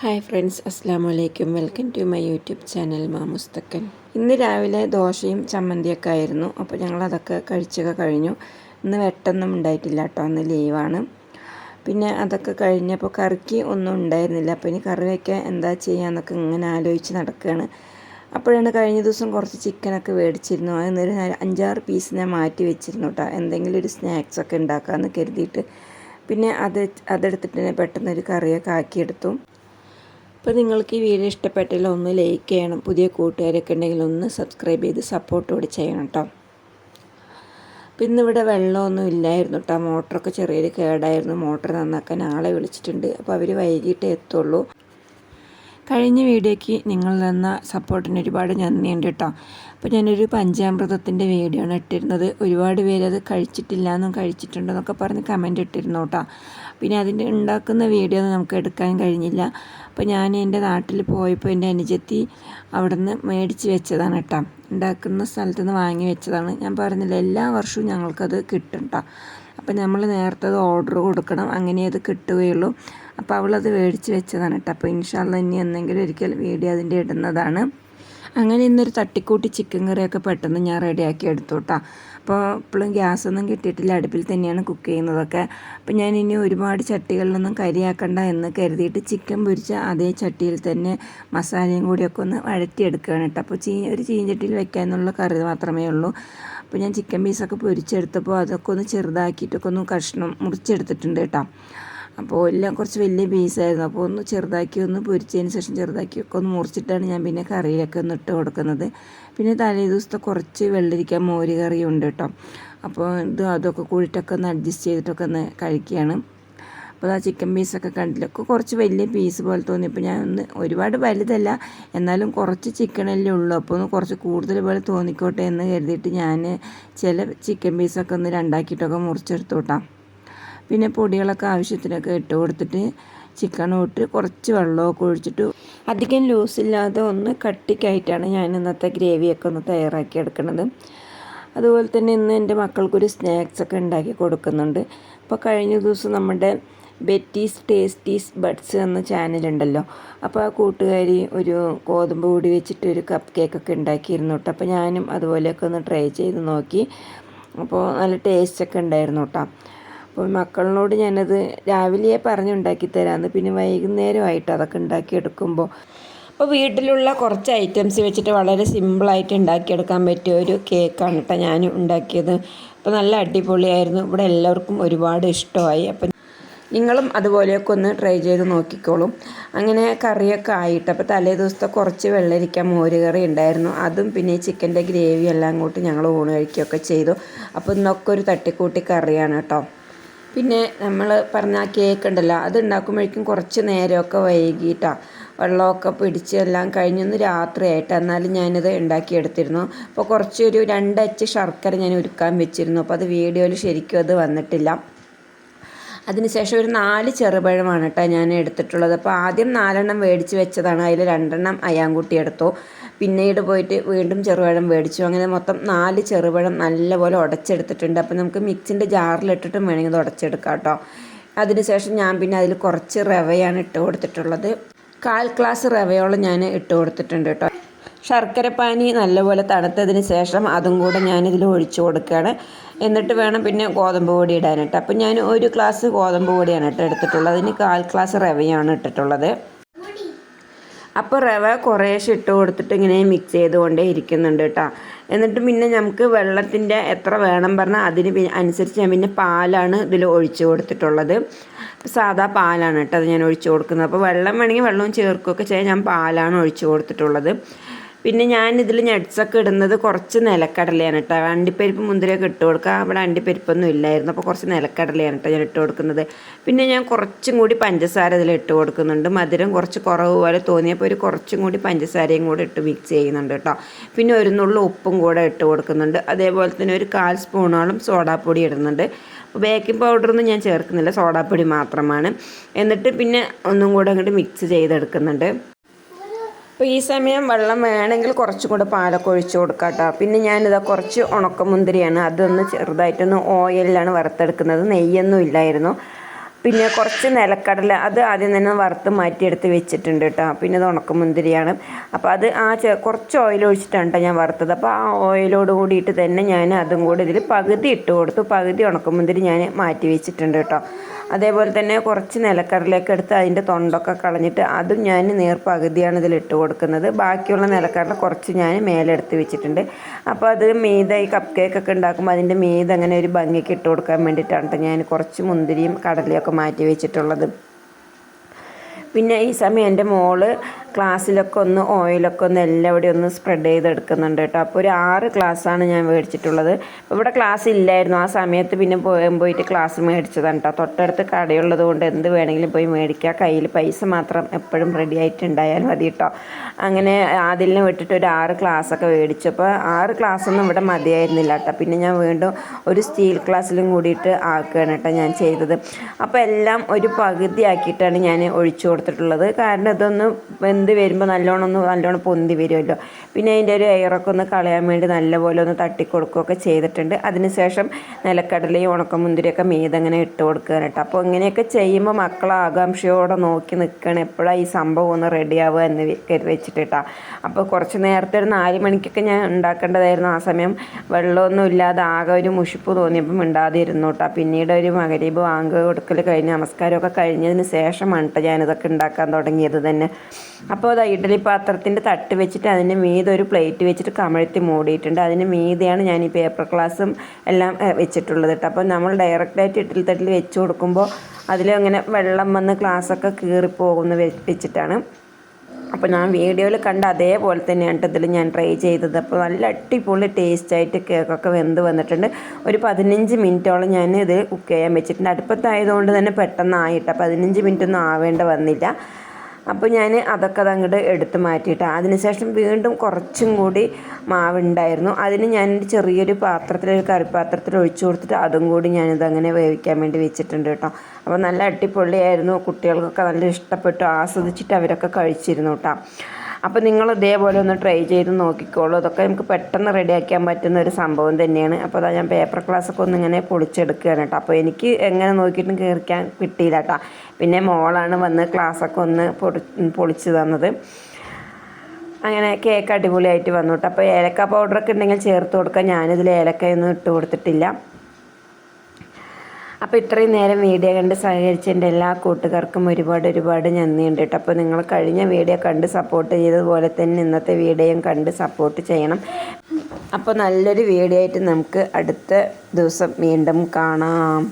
Hi friends അസ്സാം വലൈക്കും welcome to my YouTube channel മാമുസ്തക്കൻ ഇന്ന് രാവിലെ ദോശയും ചമ്മന്തിയൊക്കെ ആയിരുന്നു. അപ്പോൾ ഞങ്ങളതൊക്കെ കഴിച്ചൊക്കെ കഴിഞ്ഞു. ഇന്ന് വെട്ടൊന്നും ഉണ്ടായിട്ടില്ല കേട്ടോ അന്ന് ലീവാണ്. പിന്നെ അതൊക്കെ കഴിഞ്ഞപ്പോൾ കറിക്ക് ഒന്നും ഉണ്ടായിരുന്നില്ല. അപ്പോൾ ഇനി കറി വയ്ക്കാൻ എന്താ ചെയ്യാന്നൊക്കെ ഇങ്ങനെ ആലോചിച്ച് നടക്കുകയാണ് അപ്പോഴാണ് കഴിഞ്ഞ ദിവസം കുറച്ച് ചിക്കനൊക്കെ മേടിച്ചിരുന്നു. അതൊരു അഞ്ചാറ് പീസ് ഞാൻ മാറ്റി വെച്ചിരുന്നു കേട്ടോ എന്തെങ്കിലും ഒരു സ്നാക്സൊക്കെ ഉണ്ടാക്കാമെന്ന് കരുതിയിട്ട്. പിന്നെ അത് അതെടുത്തിട്ട് തന്നെ പെട്ടെന്നൊരു കറിയൊക്കെ ആക്കിയെടുത്തു. അപ്പോൾ നിങ്ങൾക്ക് ഈ വീഡിയോ ഇഷ്ടപ്പെട്ടില്ല ഒന്ന് ലൈക്ക് ചെയ്യണം. പുതിയ കൂട്ടുകാരൊക്കെ ഉണ്ടെങ്കിൽ ഒന്ന് സബ്സ്ക്രൈബ് ചെയ്ത് സപ്പോർട്ട് കൂടി ചെയ്യണം കേട്ടോ അപ്പം ഇന്നിവിടെ വെള്ളമൊന്നും ഇല്ലായിരുന്നു കേട്ടോ മോട്ടറൊക്കെ ചെറിയൊരു കേടായിരുന്നു. മോട്ടർ നന്നാക്കാൻ ആളെ വിളിച്ചിട്ടുണ്ട്. അപ്പോൾ അവർ വൈകിട്ടേ എത്തുള്ളൂ. കഴിഞ്ഞ വീഡിയോയ്ക്ക് നിങ്ങൾ തന്ന സപ്പോർട്ടിന് ഒരുപാട് നന്ദിയുണ്ട് കേട്ടോ. അപ്പോൾ ഞാനൊരു പഞ്ചാമൃതത്തിന്റെ വീഡിയോ ആണ് ഇട്ടിരുന്നത്. ഒരുപാട് പേര് അത് കഴിച്ചിട്ടില്ല എന്നും കഴിച്ചിട്ടുണ്ടെന്നൊക്കെ പറഞ്ഞ് കമന്റ് ഇട്ടിരുന്നു കേട്ടോ. പിന്നെ അതിന്റെ ഉണ്ടാക്കുന്ന വീഡിയോ ഒന്നും നമുക്ക് എടുക്കാൻ കഴിഞ്ഞില്ല. അപ്പോൾ ഞാൻ എന്റെ നാട്ടിൽ പോയപ്പോൾ എന്റെ അനുജത്തി അവിടെ നിന്ന് മേടിച്ച് വെച്ചതാണ് കേട്ടോ. ഉണ്ടാക്കുന്ന സ്ഥലത്ത് നിന്ന് വാങ്ങി വെച്ചതാണ്. ഞാൻ പറഞ്ഞില്ല എല്ലാ വർഷവും ഞങ്ങൾക്കത് കിട്ടും കേട്ടോ. അപ്പോൾ നമ്മൾ നേരത്തെ അത് ഓർഡർ കൊടുക്കണം. അങ്ങനെ അത് കിട്ടുകയുള്ളൂ. അപ്പോൾ അവളത് മേടിച്ച് വെച്ചതാണ് കേട്ടോ. അപ്പോൾ ഇൻഷാല്ല ഇനി എന്തെങ്കിലും ഒരിക്കൽ വീഡിയോ അതിന്റെ ഇടുന്നതാണ്. അങ്ങനെ ഇന്നൊരു തട്ടിക്കൂട്ടി ചിക്കൻ കറിയൊക്കെ പെട്ടെന്ന് ഞാൻ റെഡിയാക്കി എടുത്തു കേട്ടോ. അപ്പോൾ ഇപ്പോഴും ഗ്യാസൊന്നും കിട്ടിയിട്ടില്ല. അടുപ്പിൽ തന്നെയാണ് കുക്ക് ചെയ്യുന്നതൊക്കെ. അപ്പോൾ ഞാൻ ഇനി ഒരുപാട് ചട്ടികളിലൊന്നും കരിയാക്കണ്ട എന്ന് കരുതിയിട്ട് ചിക്കൻ പൊരിച്ച അതേ ചട്ടിയിൽ തന്നെ മസാലയും കൂടിയൊക്കെ ഒന്ന് വഴറ്റിയെടുക്കുകയാണ് കേട്ടോ. അപ്പോൾ ചീ ഒരു ചീഞ്ചട്ടിയിൽ വെക്കാനുള്ള കറി മാത്രമേ ഉള്ളൂ. അപ്പോൾ ഞാൻ ചിക്കൻ പീസൊക്കെ പൊരിച്ചെടുത്തപ്പോൾ അതൊക്കെ ഒന്ന് ചെറുതാക്കിയിട്ടൊക്കെ ഒന്ന് കഷ്ണം മുറിച്ചെടുത്തിട്ടുണ്ട് കേട്ടോ. അപ്പോൾ എല്ലാം കുറച്ച് വലിയ പീസായിരുന്നു അപ്പോൾ ഒന്ന് ചെറുതാക്കി ഒന്ന് പൊരിച്ചതിന് ശേഷം ചെറുതാക്കി ഒക്കെ ഒന്ന് മുറിച്ചിട്ടാണ് ഞാൻ പിന്നെ കറിയിലൊക്കെ ഒന്ന് ഇട്ട് കൊടുക്കുന്നത്. പിന്നെ തലേ ദിവസത്തെ കുറച്ച് വെള്ളരിക്ക മോര് കറി ഉണ്ട് കേട്ടോ. അപ്പോൾ ഇത് അതൊക്കെ കൂടിയിട്ടൊക്കെ ഒന്ന് അഡ്ജസ്റ്റ് ചെയ്തിട്ടൊക്കെ ഒന്ന് കഴിക്കുകയാണ്. അപ്പോൾ ആ ചിക്കൻ പീസൊക്കെ കണ്ടില്ലൊക്കെ കുറച്ച് വലിയ പീസ് പോലെ തോന്നി. ഇപ്പോൾ ഞാൻ ഒന്ന് ഒരുപാട് വലുതല്ല എന്നാലും കുറച്ച് ചിക്കനല്ലേ ഉള്ളൂ. അപ്പോൾ ഒന്ന് കുറച്ച് കൂടുതൽ പോലെ തോന്നിക്കോട്ടെ എന്ന് കരുതിയിട്ട് ഞാൻ ചില ചിക്കൻ പീസൊക്കെ ഒന്ന് രണ്ടാക്കിയിട്ടൊക്കെ മുറിച്ചെടുത്തു കേട്ടോ. പിന്നെ പൊടികളൊക്കെ ആവശ്യത്തിനൊക്കെ ഇട്ട് കൊടുത്തിട്ട് ചിക്കൻ ഇട്ട് കുറച്ച് വെള്ളമൊക്കെ ഒഴിച്ചിട്ട് അധികം ലൂസില്ലാതെ ഒന്ന് കട്ടിക്കായിട്ടാണ് ഞാൻ ഇന്നത്തെ ഗ്രേവിയൊക്കെ ഒന്ന് തയ്യാറാക്കി എടുക്കുന്നത്. അതുപോലെ തന്നെ ഇന്ന് എന്റെ മക്കൾക്കൊരു സ്നാക്സൊക്കെ ഉണ്ടാക്കി കൊടുക്കുന്നുണ്ട്. അപ്പോൾ കഴിഞ്ഞ ദിവസം നമ്മുടെ ബെറ്റീസ് ടേസ്റ്റീസ് ബഡ്സ് എന്ന ചാനലുണ്ടല്ലോ അപ്പോൾ ആ കൂട്ടുകാരി ഒരു ഗോതമ്പ് കൂടി വെച്ചിട്ട് ഒരു കപ്പ് കേക്കൊക്കെ ഉണ്ടാക്കിയിരുന്നു കേട്ടോ. അപ്പോൾ ഞാനും അതുപോലെയൊക്കെ ഒന്ന് ട്രൈ ചെയ്ത് നോക്കി. അപ്പോൾ നല്ല ടേസ്റ്റൊക്കെ ഉണ്ടായിരുന്നു കേട്ടോ. അപ്പോൾ മക്കളിനോട് ഞാനത് രാവിലെ പറഞ്ഞുണ്ടാക്കി തരാമെന്ന് പിന്നെ വൈകുന്നേരമായിട്ട് അതൊക്കെ ഉണ്ടാക്കിയെടുക്കുമ്പോൾ അപ്പോൾ വീട്ടിലുള്ള കുറച്ച് ഐറ്റംസ് വെച്ചിട്ട് വളരെ സിമ്പിളായിട്ട് ഉണ്ടാക്കിയെടുക്കാൻ പറ്റിയ ഒരു കേക്കാണ് കേട്ടോ ഞാൻ ഉണ്ടാക്കിയത്. അപ്പോൾ നല്ല അടിപൊളിയായിരുന്നു. ഇവിടെ എല്ലാവർക്കും ഒരുപാട് ഇഷ്ടമായി. അപ്പം നിങ്ങളും അതുപോലെയൊക്കെ ഒന്ന് ട്രൈ ചെയ്ത് നോക്കിക്കോളും. അങ്ങനെ കറിയൊക്കെ ആയിട്ട് അപ്പോൾ തലേ ദിവസത്തെ കുറച്ച് വെള്ളരിക്ക മോര് കറി ഉണ്ടായിരുന്നു. അതും പിന്നെ ചിക്കന്റെ ഗ്രേവി എല്ലാം കൂട്ടി ഞങ്ങൾ ഊണ് കഴിക്കുകയൊക്കെ ചെയ്തു. അപ്പോൾ ഇന്നൊക്കെ ഒരു തട്ടിക്കൂട്ടി കറിയാണ് കേട്ടോ. പിന്നെ നമ്മൾ പറഞ്ഞ കേക്ക് ഉണ്ടല്ലോ അത് ഉണ്ടാക്കുമ്പോഴേക്കും കുറച്ച് നേരമൊക്കെ വൈകിട്ടാണ് വെള്ളമൊക്കെ പിടിച്ച് എല്ലാം കഴിഞ്ഞൊന്ന് രാത്രിയായിട്ട് എന്നാലും ഞാനിത് ഉണ്ടാക്കിയെടുത്തിരുന്നു. അപ്പോൾ കുറച്ചൊരു രണ്ടച്ച് ശർക്കര ഞാൻ ഉരുക്കാൻ വെച്ചിരുന്നു. അപ്പോൾ അത് വീഡിയോയിൽ ശരിക്കും അത് വന്നിട്ടില്ല. അതിനുശേഷം ഒരു നാല് ചെറുപഴമാണ് കേട്ടോ ഞാൻ എടുത്തിട്ടുള്ളത്. അപ്പോൾ ആദ്യം നാലെണ്ണം മേടിച്ച് വെച്ചതാണ്. അതിൽ രണ്ടെണ്ണം അയാൻകുട്ടി എടുത്തു. പിന്നീട് പോയിട്ട് വീണ്ടും ചെറുപഴം മേടിച്ചു. അങ്ങനെ മൊത്തം നാല് ചെറുപഴം നല്ലപോലെ ഉടച്ചെടുത്തിട്ടുണ്ട്. അപ്പോൾ നമുക്ക് മിക്സിന്റെ ജാറിലിട്ടിട്ടും വേണമെങ്കിൽ അത് ഉടച്ചെടുക്കാം കേട്ടോ. അതിനുശേഷം ഞാൻ പിന്നെ അതിൽ കുറച്ച് റവയാണ് ഇട്ട് കൊടുത്തിട്ടുള്ളത്. കാൽ ഗ്ലാസ് റവയോളം ഞാൻ ഇട്ട് കൊടുത്തിട്ടുണ്ട് കേട്ടോ. ശർക്കരപ്പാനി നല്ലപോലെ തണുത്തതിന് ശേഷം അതും കൂടെ ഞാനിതിൽ ഒഴിച്ചു കൊടുക്കുകയാണ്. എന്നിട്ട് വേണം പിന്നെ ഗോതമ്പ് പൊടി ഇടാനായിട്ട് അപ്പം ഞാൻ ഒരു ഗ്ലാസ് ഗോതമ്പ് പൊടിയാണ് കേട്ടോ എടുത്തിട്ടുള്ളത്. അതിന് കാൽ ഗ്ലാസ് റവയാണ് ഇട്ടിട്ടുള്ളത്. അപ്പോൾ റവ കുറേശ്ശെ ഇട്ട് കൊടുത്തിട്ട് ഇങ്ങനെ മിക്സ് ചെയ്തുകൊണ്ടേ ഇരിക്കുന്നുണ്ട് കേട്ടോ. എന്നിട്ട് പിന്നെ നമുക്ക് വെള്ളത്തിന്റെ എത്ര വേണം പറഞ്ഞാൽ അതിന് അനുസരിച്ച് ഞാൻ പിന്നെ പാലാണ് ഇതിൽ ഒഴിച്ചു കൊടുത്തിട്ടുള്ളത്. സാധാ പാലാണ് കേട്ടോ അത് ഞാൻ ഒഴിച്ചു കൊടുക്കുന്നത്. അപ്പോൾ വെള്ളം വേണമെങ്കിൽ വെള്ളവും ചേർക്കുകയൊക്കെ ചെയ്യാൻ ഞാൻ പാലാണ് ഒഴിച്ചു കൊടുത്തിട്ടുള്ളത്. പിന്നെ ഞാൻ ഇതിൽ ഞെട്സൊക്കെ ഇടുന്നത് കുറച്ച് നിലക്കടലയാണ് കേട്ടോ അണ്ടിപ്പരിപ്പ് മുന്തിരിയൊക്കെ ഇട്ട് കൊടുക്കുക. അവിടെ അണ്ടിപ്പരിപ്പൊന്നും ഇല്ലായിരുന്നു. അപ്പോൾ കുറച്ച് നിലക്കടലയാണ് കേട്ടോ ഞാൻ ഇട്ട് കൊടുക്കുന്നത്. പിന്നെ ഞാൻ കുറച്ചും കൂടി പഞ്ചസാര ഇതിൽ ഇട്ട് കൊടുക്കുന്നുണ്ട്. മധുരം കുറച്ച് കുറവ് പോലെ തോന്നിയപ്പോൾ ഒരു കുറച്ചും കൂടി പഞ്ചസാരയും കൂടെ ഇട്ട് മിക്സ് ചെയ്യുന്നുണ്ട് കേട്ടോ പിന്നെ ഒരു നുള്ളു ഉപ്പും കൂടെ ഇട്ട് കൊടുക്കുന്നുണ്ട്. അതേപോലെ തന്നെ ഒരു കാൽ സ്പൂണോളം സോഡാപ്പൊടി ഇടുന്നുണ്ട്. ബേക്കിംഗ് പൗഡറൊന്നും ഞാൻ ചേർക്കുന്നില്ല. സോഡാപ്പൊടി മാത്രമാണ്. എന്നിട്ട് പിന്നെ ഒന്നും കൂടെ അങ്ങോട്ട് മിക്സ് ചെയ്തെടുക്കുന്നുണ്ട്. അപ്പോൾ ഈ സമയം വെള്ളം വേണമെങ്കിൽ കുറച്ചും കൂടെ പാലൊക്കെ ഒഴിച്ചു കൊടുക്കാം കേട്ടോ പിന്നെ ഞാനിതാ കുറച്ച് ഉണക്കമുന്തിരിയാണ്. അതൊന്ന് ചെറുതായിട്ടൊന്ന് ഓയിലാണ് വറുത്തെടുക്കുന്നത്. നെയ്യൊന്നും ഇല്ലായിരുന്നു. പിന്നെ കുറച്ച് നിലക്കടല അത് ആദ്യം തന്നെ വറുത്ത് മാറ്റിയെടുത്ത് വെച്ചിട്ടുണ്ട് കേട്ടോ. പിന്നെ ഇത് ഉണക്കമുന്തിരിയാണ്. അപ്പോൾ അത് ആ കുറച്ച് ഓയിൽ ഒഴിച്ചിട്ടാണ് കേട്ടോ ഞാൻ വറുത്തത്. അപ്പോൾ ആ ഓയിലോട് കൂടിയിട്ട് തന്നെ ഞാൻ അതും കൂടി ഇതിൽ പകുതി ഇട്ട് കൊടുത്തു. പകുതി ഉണക്കമുന്തിരി ഞാൻ മാറ്റി വെച്ചിട്ടുണ്ട് കേട്ടോ. അതേപോലെ തന്നെ കുറച്ച് നിലക്കടലയൊക്കെ എടുത്ത് അതിന്റെ തൊണ്ടൊക്കെ കളഞ്ഞിട്ട് അതും ഞാൻ നേർ പകുതിയാണ് ഇതിൽ ഇട്ട് കൊടുക്കുന്നത്. ബാക്കിയുള്ള നിലക്കടല കുറച്ച് ഞാൻ മേലെ എടുത്ത് വെച്ചിട്ടുണ്ട്. അപ്പോൾ അത് മീത ഈ കപ്പ് കേക്കൊക്കെ ഉണ്ടാക്കുമ്പോൾ അതിന്റെ മീത അങ്ങനെ ഒരു ഭംഗിക്ക് ഇട്ട് കൊടുക്കാൻ വേണ്ടിയിട്ടാണ് ട്ടോ ഞാൻ കുറച്ച് മുന്തിരിയും കടലയൊക്കെ മാറ്റി വെച്ചിട്ടുള്ളത്. പിന്നെ ഈ സമയം എന്റെ മോൾ ക്ലാസ്സിലൊക്കെ ഒന്ന് ഓയിലൊക്കെ ഒന്ന് എല്ലാവിടെയും ഒന്ന് സ്പ്രെഡ് ചെയ്തെടുക്കുന്നുണ്ട് കേട്ടോ. അപ്പോൾ ഒരു ആറ് ക്ലാസ്സാണ് ഞാൻ മേടിച്ചിട്ടുള്ളത്. അപ്പോൾ ഇവിടെ ക്ലാസ് ഇല്ലായിരുന്നു. ആ സമയത്ത് പിന്നെ പോയി പോയിട്ട് ക്ലാസ് മേടിച്ചതാണ് കേട്ടോ. തൊട്ടടുത്ത് കടയുള്ളത് കൊണ്ട് എന്ത് വേണമെങ്കിലും പോയി മേടിക്കുക കയ്യിൽ പൈസ മാത്രം എപ്പോഴും റെഡി ആയിട്ടുണ്ടായാൽ മതി കേട്ടോ. അങ്ങനെ അതിലിന് വിട്ടിട്ട് ഒരു ആറ് ക്ലാസ്സൊക്കെ മേടിച്ചപ്പോൾ ആറ് ക്ലാസ്സൊന്നും ഇവിടെ മതിയായിരുന്നില്ല കേട്ടോ. പിന്നെ ഞാൻ വീണ്ടും ഒരു സ്റ്റീൽ ക്ലാസ്സിലും കൂടിയിട്ട് ആക്കുകയാണ് കേട്ടോ ഞാൻ ചെയ്തത്. അപ്പോൾ എല്ലാം ഒരു പകുതി ആക്കിയിട്ടാണ് ഞാൻ ഒഴിച്ചു കൊടുത്തിട്ടുള്ളത്. കാരണം ഇതൊന്ന് വെന്ത് വരുമ്പോൾ നല്ലോണം ഒന്ന് നല്ലോണം പൊന്തി വരുമല്ലോ. പിന്നെ അതിന്റെ ഒരു എയറൊക്കെ ഒന്ന് കളയാൻ വേണ്ടി നല്ലപോലെ ഒന്ന് തട്ടിക്കൊടുക്കുകയൊക്കെ ചെയ്തിട്ടുണ്ട്. അതിനുശേഷം നിലക്കടലയും ഉണക്കമുന്തിരിയൊക്കെ മീതങ്ങനെ ഇട്ട് കൊടുക്കുകയാണ് കേട്ടോ. അപ്പോൾ ഇങ്ങനെയൊക്കെ ചെയ്യുമ്പോൾ മക്കൾ ആകാംക്ഷയോടെ നോക്കി നിൽക്കണം എപ്പോഴാണ് ഈ സംഭവം ഒന്ന് റെഡി ആവുക എന്ന് കരുതി കേട്ടോ. അപ്പോൾ കുറച്ച് നേരത്തെ ഒരു നാല് മണിക്കൊക്കെ ഞാൻ ഉണ്ടാക്കേണ്ടതായിരുന്നു. ആ സമയം വെള്ളമൊന്നും ഇല്ലാതെ ആകെ ഒരു മുഷിപ്പ് തോന്നിയപ്പം മിണ്ടാതെ കേട്ടോ. പിന്നീട് ഒരു മകരീബ് വാങ്ങുക കൊടുക്കൽ കഴിഞ്ഞ് നമസ്കാരമൊക്കെ കഴിഞ്ഞതിന് ശേഷമാണ് കേട്ടോ ഞാനിതൊക്കെ ഉണ്ടാക്കാൻ തുടങ്ങിയത് തന്നെ. അപ്പോൾ അത് ഇഡലി പാത്രത്തിന്റെ തട്ട് വെച്ചിട്ട് അതിന് മീതെ ഒരു പ്ലേറ്റ് വെച്ചിട്ട് കമഴ്ത്തി മൂടിയിട്ടുണ്ട്. അതിന് മീതെയാണ് ഞാൻ ഈ പേപ്പർ ഗ്ലാസും എല്ലാം വെച്ചിട്ടുള്ളത് കേട്ടോ. അപ്പോൾ നമ്മൾ ഡയറക്റ്റായിട്ട് ഇഡലി തട്ടിൽ വെച്ച് കൊടുക്കുമ്പോൾ അതിലങ്ങനെ വെള്ളം വന്ന് ഗ്ലാസ്സൊക്കെ കീറിപ്പോകുന്ന വെച്ചിട്ടാണ് അപ്പോൾ ഞാൻ വീഡിയോയിൽ കണ്ട അതേപോലെ തന്നെയാണ് ഇതിൽ ഞാൻ ട്രൈ ചെയ്തത്. അപ്പോൾ നല്ല അടിപൊളി ടേസ്റ്റ് ആയിട്ട് കേക്കൊക്കെ വെന്ത് വന്നിട്ടുണ്ട്. ഒരു പതിനഞ്ച് മിനിറ്റോളം ഞാൻ ഇത് കുക്ക് ചെയ്യാൻ വെച്ചിട്ടുണ്ട്. അടുപ്പത്തായതുകൊണ്ട് തന്നെ പെട്ടെന്നായിട്ട്. പതിനഞ്ച് മിനിറ്റ് ഒന്നും ആവേണ്ട വന്നില്ല. അപ്പോൾ ഞാൻ അതൊക്കെ അത് അങ്ങോട്ട് എടുത്ത് മാറ്റിയിട്ട്. അതിനുശേഷം വീണ്ടും കുറച്ചും കൂടി മാവുണ്ടായിരുന്നു. അതിന് ഞാൻ ചെറിയൊരു പാത്രത്തിൽ ഒരു കറിപ്പാത്രത്തിൽ ഒഴിച്ചു കൊടുത്തിട്ട് അതും കൂടി ഞാനിത് അങ്ങനെ വേവിക്കാൻ വേണ്ടി വെച്ചിട്ടുണ്ട് കേട്ടോ. അപ്പോൾ നല്ല അടിപൊളിയായിരുന്നു. കുട്ടികൾക്കൊക്കെ നല്ല ഇഷ്ടപ്പെട്ടു. ആസ്വദിച്ചിട്ട് അവരൊക്കെ കഴിച്ചിരുന്നു കേട്ടോ. അപ്പോൾ നിങ്ങൾ ഇതേപോലെ ഒന്ന് ട്രൈ ചെയ്ത് നോക്കിക്കോളൂ. അതൊക്കെ നമുക്ക് പെട്ടെന്ന് റെഡിയാക്കാൻ പറ്റുന്ന ഒരു സംഭവം തന്നെയാണ്. അപ്പോൾ അതാ ഞാൻ പേപ്പർ ക്ലാസ്സൊക്കെ ഒന്ന് ഇങ്ങനെ പൊളിച്ചെടുക്കുകയാണ് കേട്ടോ. അപ്പോൾ എനിക്ക് എങ്ങനെ നോക്കിയിട്ടും കീറിക്കാൻ കിട്ടിയില്ല കേട്ടോ. പിന്നെ മോളാണ് വന്ന് ക്ലാസ്സൊക്കെ ഒന്ന് പൊടി പൊളിച്ച് തന്നത്. അങ്ങനെ കേക്ക് അടിപൊളിയായിട്ട് വന്നു കേട്ടോ. അപ്പോൾ ഏലക്ക പൗഡറൊക്കെ ഉണ്ടെങ്കിൽ ചേർത്ത് കൊടുക്കാം. ഞാനിതിൽ ഏലക്കയൊന്നും ഇട്ട് കൊടുത്തിട്ടില്ല. അപ്പോൾ ഇത്രയും നേരം വീഡിയോ കണ്ട് സഹകരിച്ച എന്റെ എല്ലാ കൂട്ടുകാർക്കും ഒരുപാട് ഒരുപാട് നന്ദിയുണ്ട് കേട്ടോ. അപ്പോൾ നിങ്ങൾ കഴിഞ്ഞ വീഡിയോ കണ്ട് സപ്പോർട്ട് ചെയ്തതുപോലെ തന്നെ ഇന്നത്തെ വീഡിയോയും കണ്ട് സപ്പോർട്ട് ചെയ്യണം. അപ്പോൾ നല്ലൊരു വീഡിയോ ആയിട്ട് നമുക്ക് അടുത്ത ദിവസം വീണ്ടും കാണാം.